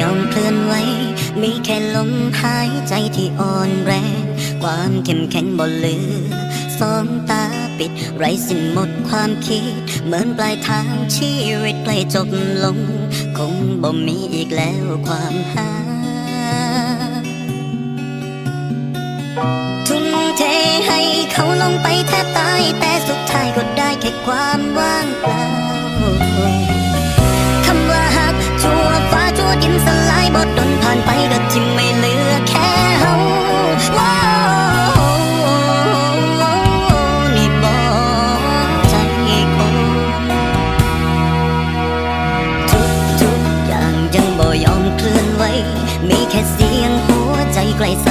ยอมเคลื่อนไหว มีแค่ลมหายใจที่อ่อนแรง ความเข้มแข็งบ่เหลือสองตาปิด ไรสิ้นหมดความคิด เหมือนปลายทางชีวิตใกล้จบลง คงบ่มีอีกแล้วความหาทุ่มเทให้เขาลงไปแทบตาย แต่สุดท้ายก็ได้แค่ความว่างเปล่า บดดนผ่านไปก็ทิมไม่เหลือแค่เฮาว้าวนี่บอกใจคนทุกทุกๆอย่างยังบ่ยอมเคลื่อนไหวมีแค่เสียงหัวใจใกล้ส